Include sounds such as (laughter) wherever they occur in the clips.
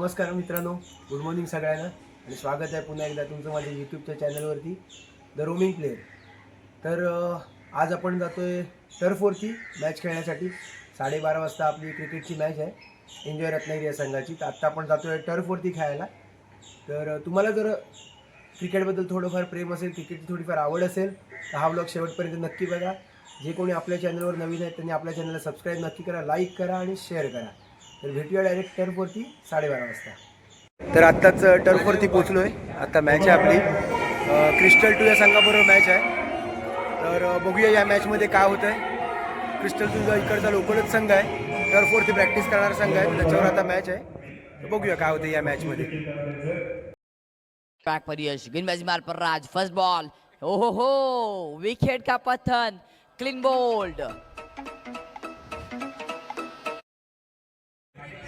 नमस्कार मित्रांनो good morning सगळ्यांना. आणि स्वागत आहे पुन्हा एकदा तुमचं माझ्या यूट्यूबच्या चॅनलवरती द रोमिंग प्लेअर तर आज आपण जातो आहे टर्फवरती मॅच खेळण्यासाठी. साडेबारा वाजता आपली क्रिकेटची मॅच आहे एन्जॉय रत्नागिरी या संघाची. तर आत्ता आपण जातो आहे टर्फवरती खेळायला. तर तुम्हाला जर क्रिकेटबद्दल थोडंफार प्रेम असेल क्रिकेटची थोडीफार आवड असेल तर हा ब्लॉग शेवटपर्यंत नक्की बघा. जे कोणी आपल्या चॅनलवर नवीन आहेत त्यांनी आपल्या चॅनलला सबस्क्राईब नक्की करा लाईक करा आणि शेअर करा. तर भेटूया डायरेक्ट टर्फवरती साडेबारा वाजता. तर आत्ताच टर्फवरती पोचलो आहे आत्ता मॅच आहे आपली. क्रिस्टल टू या संघाबरोबर मॅच आहे. तर बघूया या मॅचमध्ये काय होतं आहे क्रिस्टल टू जो इकडचा लोकलच संघ आहे टर्फवरती प्रॅक्टिस करणारा संघ आहे त्याच्यावर आता मॅच आहे. तर बघूया काय होतं या मॅचमध्ये ट्रैक पर यश. गेंदबाजी मार पर राज. फर्स्ट बॉल ओ हो हो विकेट का पतन क्लीन बोल्ड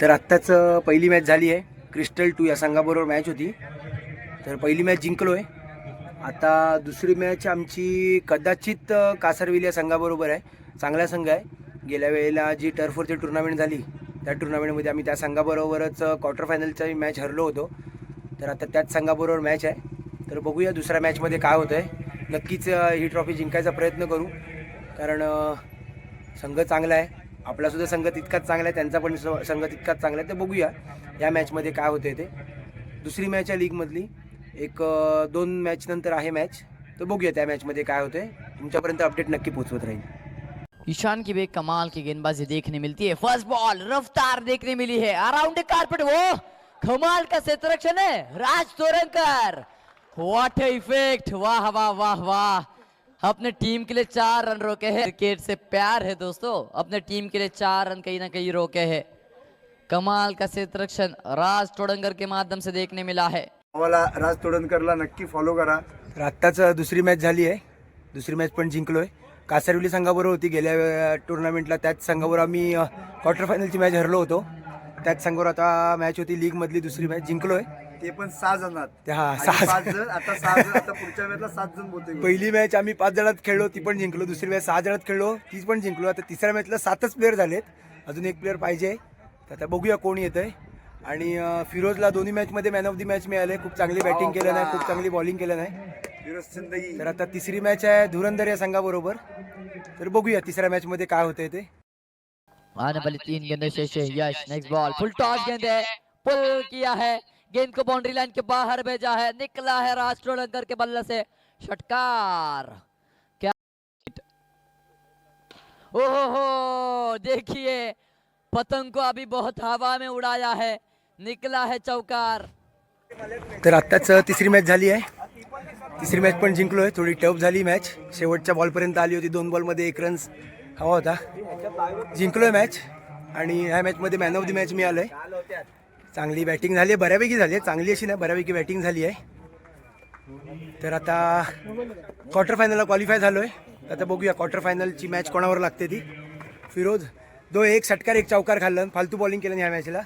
तर आत्ताच पहिली मॅच झाली आहे. क्रिस्टल टू या संघाबरोबर मॅच होती. तर पहिली मॅच जिंकलो आहे आता दुसरी मॅच आमची कदाचित अं, कासारविल या संघाबरोबर आहे. चांगला संघ आहे. गेल्या वेळेला जी टर्फवरची टुर्नामेंट झाली त्या टुर्नामेंटमध्ये आम्ही त्या संघाबरोबरच क्वार्टर फायनलचा मॅच हरलो होतो. तर आता त्याच संघाबरोबर मॅच आहे. तर बघूया दुसऱ्या मॅचमध्ये काय होतं आहे नक्कीच ही ट्रॉफी जिंकायचा प्रयत्न करू. कारण संघ चांगला आहे. आपलासुद्धा संघ तितकाच चांगला आहे त्यांचा पण संघ तितकाच चांगला आहे. ते बघूया या मॅचमध्ये काय होते ते. दुसरी मॅच आहे लीगमधली एक दोन मॅच नंतर आहे मॅच तर बघूया त्या मॅचमध्ये काय होते तुमच्यापर्यंत अपडेट नक्की पोहोचवत राहील. ईशान की भी कमाल की गेंदबाजी देखने मिलती है. फर्स्ट बॉल रफ्तार देखने मिली है. अराउंड कारपेट वो कमाल का क्षेत्ररक्षण है. राज तोरंकर. व्हाट इफेक्ट वाह वाह वाह वाह. अपने टीम के लिए चार रन रोके हैं। क्रिकेट से प्यार है दोस्तों। अपने टीम के लिए चार रन कहीं ना कहीं रोके हैं। कमाल का क्षेत्ररक्षण राज तोड़ंगर के माध्यम से देखने मिला है। आम्हाला राज तोडणकरला नक्की फॉलो करा। तर आत्ताच दुसरी मॅच झाली आहे. दुसरी मॅच पण जिंकलो आहे कासारविली संघाबरोबर होती. गेल्या टुर्नामेंटला त्याच संघाबरोबर आम्ही क्वार्टर फायनलची मॅच हरलो होतो. त्याच संघावर आता मॅच होती. लीगमधली दुसरी मॅच जिंकलो आहे ते पण सहा जणात. ते हा आधी सहा पाच जण. आता सहा जण आता पुढच्या वेळेला सात जण बोलते पहिली मॅच आम्ही पाच जणात खेळलो ती पण जिंकलो. दुसरी मॅच सहा जणात खेळलो ती पण जिंकलो. आता तिसऱ्या मॅचला सातच प्लेअर झालेत. अजून एक प्लेअर पाहिजे. तर आता बघूया कोण येत आहे आणि अं, फिरोजला दोन्ही मॅचमध्ये मॅन ऑफ दी मॅच मिळाले. खूप चांगली बॅटिंग केलं नाही खूप चांगली बॉलिंग केलं नाही. फिरोज जिंदगी तर आता तिसरी मॅच आहे धुरंधर या संघाबरोबर. तर बघूया तिसऱ्या मॅचमध्ये काय होतंय ते. आने वाली तीन गेंदों से से Yash next ball full toss गेंद. है पुल किया है. गेंद को बाउंड्री लाइन के बाहर भेजा है निकला है राष्ट्र अंदर के बल्ले से। षटकार। क्या ओहो हो देखिए पतंग को अभी बहुत हवा में उड़ाया है निकला है चौकार। तर आत्ताच तिसरी मॅच झाली आहे. तिसरी मॅच पण जिंकलो आहे थोडी टफ झाली मॅच शेवटच्या बॉलपर्यंत आली होती दोन बॉलमध्ये एक रन्स हवा होता. जिंकलो आहे मॅच आणि ह्या मॅचमध्ये मॅन ऑफ द मॅच मिळालं आहे चांगली बॅटिंग झाली आहे बऱ्यापैकी झाली आहे. चांगली अशी नाही बऱ्यापैकी बॅटिंग झाली आहे. तर आता क्वार्टर फायनलला क्वालिफाय झालो आहे आता बघूया क्वार्टर फायनलची मॅच कोणावर लागते ती. फिरोज दो एक षटकार एक चौकार खाल्लं फालतू बॉलिंग केलं ह्या मॅचला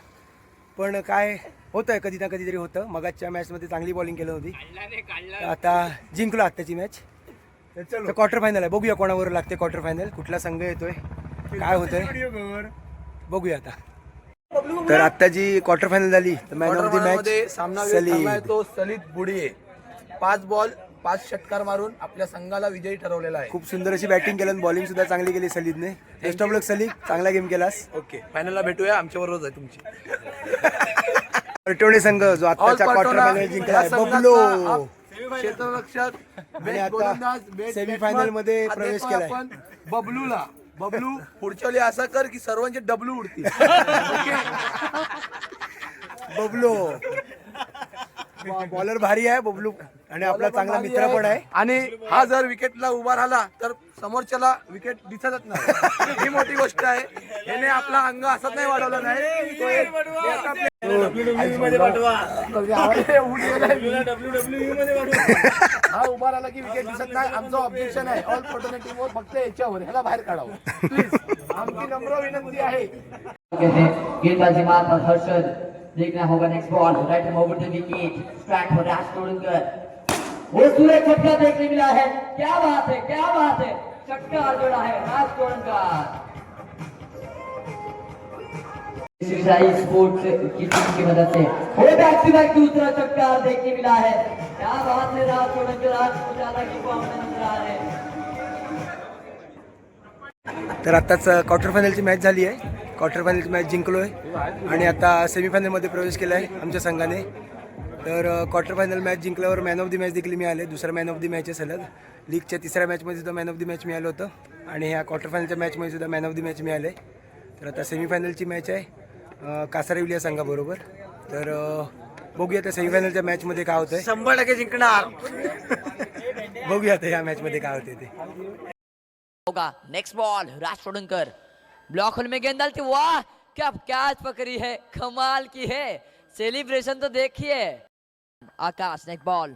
पण काय होतं आहे कधी ना कधीतरी होतं. मगाच्या मॅचमध्ये चांगली बॉलिंग केली होती. आता जिंकलो आत्ताची मॅच तर क्वार्टर फायनल आहे. बघूया कोणावर लागते क्वार्टर फायनल कुठला संघ येतोय? काय होतंय? बघूया आता. तर आता जी क्वार्टर फायनल झाली तर मॅन ऑफ दी मॅच सामना तो सलित बुडिये. पाच बॉल पाच षटकार मारून आपल्या संघाला विजयी ठरवलेला आहे. खूप सुंदर अशी बॅटिंग केलं बॉलिंग सुद्धा चांगली केली सलीदने बेस्ट ऑफ लक सलीद चांगला गेम केलास. ओके फायनलला भेटूया. आमच्या बरोबर आहे तुमची. परटवणे संघ जो आताच्या क्वार्टर फायनल जिंकला बबलो. क्षेत्ररक्षक आणि आता best semi-final batsman. मध्ये प्रवेश. आपण बबलूला. बबलू पुढच्या वेळी असं कर की सर्वांचे डबलू उडतील. बबलो. बॉलर भारी आहे बबलू. आणि आपला चांगला मित्र पण आहे. आणि हा जर विकेटला उभा राहिला तर समोरच्याला विकेट दिसतच नाही. ही मोठी गोष्ट आहे. याने आपला अंग असत नाही वाढवला नाही? (laughs) हा उभा राहिला की विकेट दिसत नाही आमचं ऑब्जेक्शन आहे. ऑल टीम वर फक्त याच्यावर ह्याला बाहेर काढावं. प्लीज आमची नम्र विनंती आहे. गेंदाजी मार हर्षद देखना होगा next ball right hand over the wicket strike for Raj Todkar वो सूर्य छक्का देखने मिला है। क्या बात है क्या बात है। छक्का जोड़ा है राज तोड़कर। शाही स्पोर्ट्स की टीम की मदद से वो बैक टू बैक दूसरा चक्कर देखने मिला है क्या बात है रात को नजर आज ज्यादा की को हमने नजर आ रहे तर आत्ताच क्वार्टर फायनलची मॅच झाली आहे. क्वार्टर फायनलची मॅच जिंकलो आहे आणि आता सेमीफायनलमध्ये प्रवेश केला आहे आमच्या संघाने. तर क्वार्टर फायनल मॅच जिंकल्यावर मॅन ऑफ द मॅच देखील मिळाले. दुसरा मॅन ऑफ द मॅच आहे सलग लीगच्या तिसऱ्या मॅचमध्ये सुद्धा मॅन ऑफ द मॅच मिळालं होतं. आणि ह्या क्वार्टर फायनलच्या मॅचमध्ये सुद्धा मॅन ऑफ द मॅच मिळाले. तर आता सेमीफायनलची मॅच आहे. अं, कासारविली या संघाबरोबर तर बघूया त्या सेमीफायनलच्या मॅचमध्ये काय होतंय. शंभर टक्के जिंकणार. बघूया आता ह्या मॅचमध्ये काय होते ते. होगा. Next ball Raj Sodankar block hole में गेंद डालती वाह क्या कैच पकड़ी है. कमाल की है. सेलिब्रेशन तो देखिए. आकाश नेक्स्ट बॉल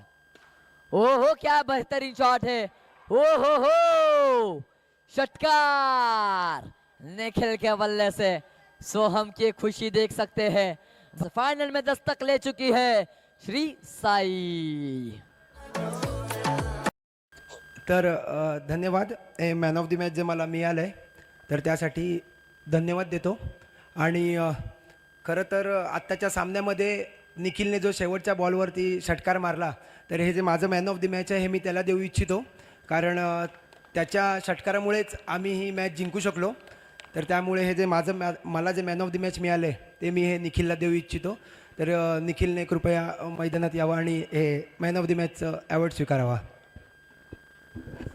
ओ हो क्या बेहतरीन शॉट है. ओ हो हो षटकार. निखिल के बल्ले से. सोहम की खुशी देख सकते हैं। फाइनल में दस्तक ले चुकी है श्री साई। तर धन्यवाद हे मॅन ऑफ द मॅच जे मला मिळालं आहे तर त्यासाठी धन्यवाद देतो. आणि खरं तर आत्ताच्या सामन्यामध्ये निखिलने जो शेवटच्या बॉलवरती षटकार मारला तर हे जे माझं मॅन ऑफ द मॅच आहे हे मी त्याला देऊ इच्छितो. कारण त्याच्या षटकारामुळेच आम्ही ही मॅच जिंकू शकलो. तर त्यामुळे हे जे माझं मॅ मला जे मॅन ऑफ द मॅच मिळालं ते मी हे निखिलला देऊ इच्छितो. तर निखिलने कृपया मैदानात यावं आणि हे मॅन ऑफ द मॅचचं अवॉर्ड स्वीकारावा.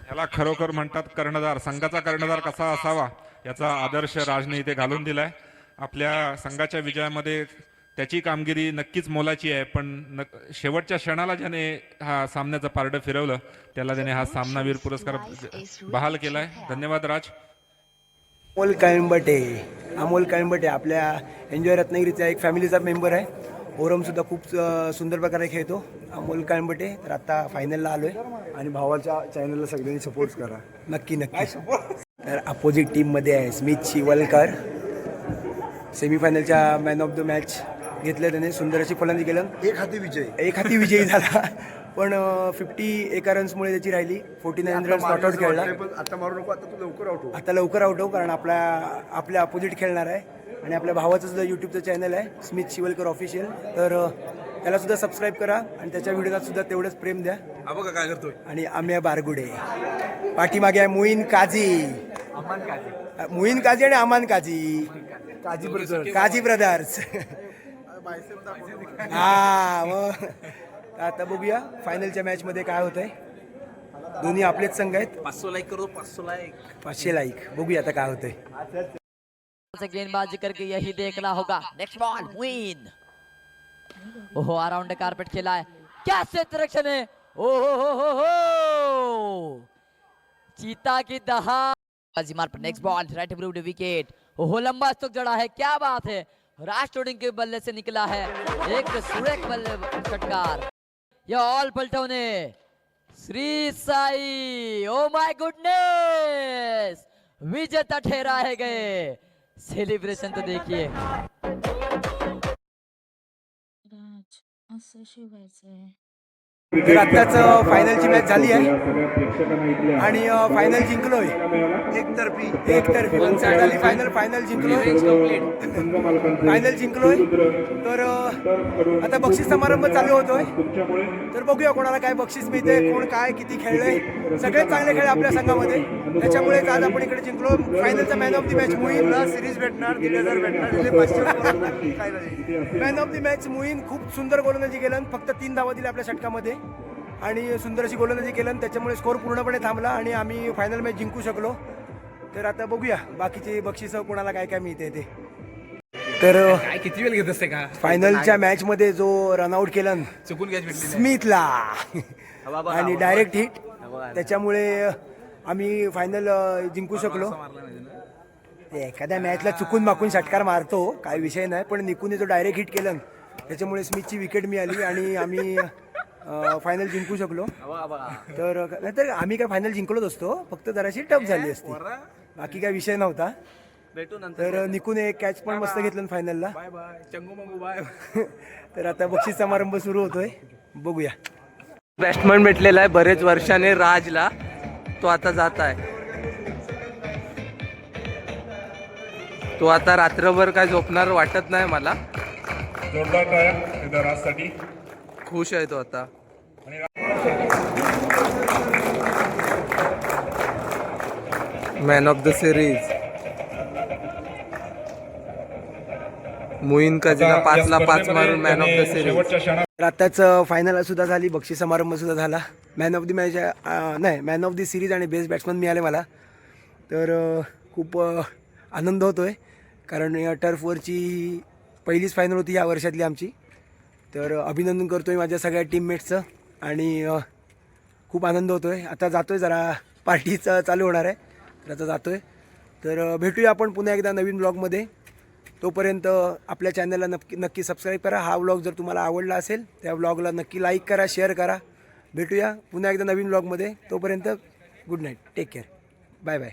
याला खरोखर म्हणतात कर्णधार. संघाचा कर्णधार कसा असावा याचा आदर्श राजने इथे घालून दिलाय. आपल्या संघाच्या विजयामध्ये त्याची कामगिरी नक्कीच मोलाची आहे पण नक शेवटच्या क्षणाला ज्याने हा सामन्याचं पारडं फिरवलं त्याला त्याने हा सामनावीर पुरस्कार बहाल केलाय. धन्यवाद राज. अमोल काळिंबटे. अमोल काळिंबटे आपल्या एन्जॉय रत्नागिरीचा एक फॅमिलीचा मेंबर आहे. ओरमसुद्धा खूप सुंदर प्रकारे खेळतो. अमोल काळिंबटे तर आता फायनलला आलो आहे आणि भावाच्या चॅनलला सगळ्यांनी सपोर्ट करा. नक्की नक्की. तर अपोजिट टीममध्ये आहे स्मित शिवलकर. सेमीफायनलच्या मॅन ऑफ द मॅच घेतलं त्याने. सुंदर अशी फलंदाजी केलं. एक हाती विजय. एक हाती विजयी झाला. पण फिफ्टी एका रन्समुळे त्याची राहिली. Forty nine runs not out खेळला. पण आता मारू नको आता तू लवकर आउट हो. आता लवकर आउट हो कारण आपल्या आपल्या अपोजिट खेळणार आहे. आणि आपल्या भावाचं सुद्धा यूट्यूबचं चॅनल आहे स्मित शिवलकर ऑफिशियल तर त्याला सुद्धा सबस्क्राईब करा आणि त्याच्या व्हिडिओला सुद्धा तेवढंच प्रेम द्या. बघा काय करतोय. आणि आम्या बारगुडे. पाठीमागे आहे मोईन काझी. मोईन काझी आणि अमान काझी. काजी ब्रदर काझी ब्रदर्स हा मग. आता बघूया फायनलच्या मॅचमध्ये काय होतंय. दोन्ही आपलेच संघ आहेत. पाचशे लाईक करो पाचशे लाईक पाचशे लाईक बघूया आता काय होतंय. गेंदबाजी करके यही देखना होगा. नेक्स्ट बॉल विन ओहो अराउंड कारपेट खेला है. क्या क्षेत्ररक्षण है ओहो हो हो हो. चीता की दहा बाजी मार पर नेक्स्ट बॉल राइट ब्रूड विकेट ओहो लंबा स्टोक जड़ा है. क्या बात है. राज टोडिंग के बल्ले से निकला है. एक सुरेख बल्ले षटकार यह ऑल पलटवने Shri Sai oh my goodness विजेता ठहराए गए सेलिब्रेशन तो देखिए. राज तर आत्ताच फायनलची मॅच झाली आहे. आणि फायनल जिंकलोय. एकतर्फी एकतर्फी. साइड झाली फायनल फायनल जिंकलोय. फायनल जिंकलोय. तर आता बक्षीस समारंभ चालू होतोय. तर बघूया कोणाला काय बक्षीस मिळते कोण काय किती खेळलंय. सगळेच चांगले खेळ आपल्या संघामध्ये. त्याच्यामुळेच आज आपण इकडे जिंकलो. फायनलचा man of the match Mohin. Series भेटणार भेटणार man of the match Mohin. खूप सुंदर गोलंदाजी केलं. फक्त तीन धावा दिल्या आपल्या षटकामध्ये. आणि सुंदर अशी गोलंदाजी केलं आणि त्याच्यामुळे स्कोर पूर्णपणे थांबला आणि आम्ही फायनल मॅच जिंकू शकलो. तर आता बघूया बाकीचे बक्षीस कोणाला काय काय मिळते ते. तर काय किती वेळ घेत असते का? फायनलच्या मॅच मध्ये जो रनआउट केला चुकून स्मिथला आणि डायरेक्ट हिट त्याच्यामुळे आम्ही फायनल जिंकू शकलो. ते एखाद्या मॅचला चुकून माकून षटकार मारतो काय विषय नाही पण निकूने जो डायरेक्ट हिट केलं त्याच्यामुळे स्मिथची विकेट मिळाली आणि आम्ही फायनल जिंकू शकलो. (laughs) तर नाहीतर आम्ही काय फायनल जिंकलोच असतो. फक्त जराशी टफ झाली असती. बाकी काय विषय नव्हता. तर निकूने एक कॅच पण मस्त घेतलं फायनलला bye bye Changu Mangu bye (laughs) तर आता बक्षीस समारंभ सुरू होतोय. बघूया. बॅट्समन भेटलेला आहे. बरेच वर्षाने राजला तो आता जात आहे. तो आता रात्रभर काय झोपणार वाटत नाही मला. जोरदार राजसाठी खुश आहे तो आता. Man of the series Moin कजिना आता या पाचला पाच मारून मॅन ऑफ द सिरीज तर आत्ताच फायनल सुद्धा झाली बक्षीस समारंभ सुद्धा झाला. मॅन ऑफ दी मॅच नाही मॅन ऑफ दी सिरीज आणि बेस्ट बॅट्समन मिळाले मला. तर खूप आनंद होतो आहे कारण या टर्फवरची पहिलीच फायनल होती या वर्षातली आमची. तर अभिनंदन करतो आहे माझ्या सगळ्या टीममेट्सचं आणि खूप आनंद होतो आहे आता जातो आहे जरा पार्टीचं चालू होणार आहे. तर आता जातो आहे तर भेटूया आपण पुन्हा एकदा नवीन ब्लॉगमध्ये तोपर्यंत आपल्या चॅनलला नक्की नक्की सबस्क्राईब करा. हा व्लॉग जर तुम्हाला आवडला असेल त्या व्लॉगला नक्की लाईक करा शेअर करा. भेटूया पुन्हा एकदा नवीन व्लॉगमध्ये तोपर्यंत good night take care bye bye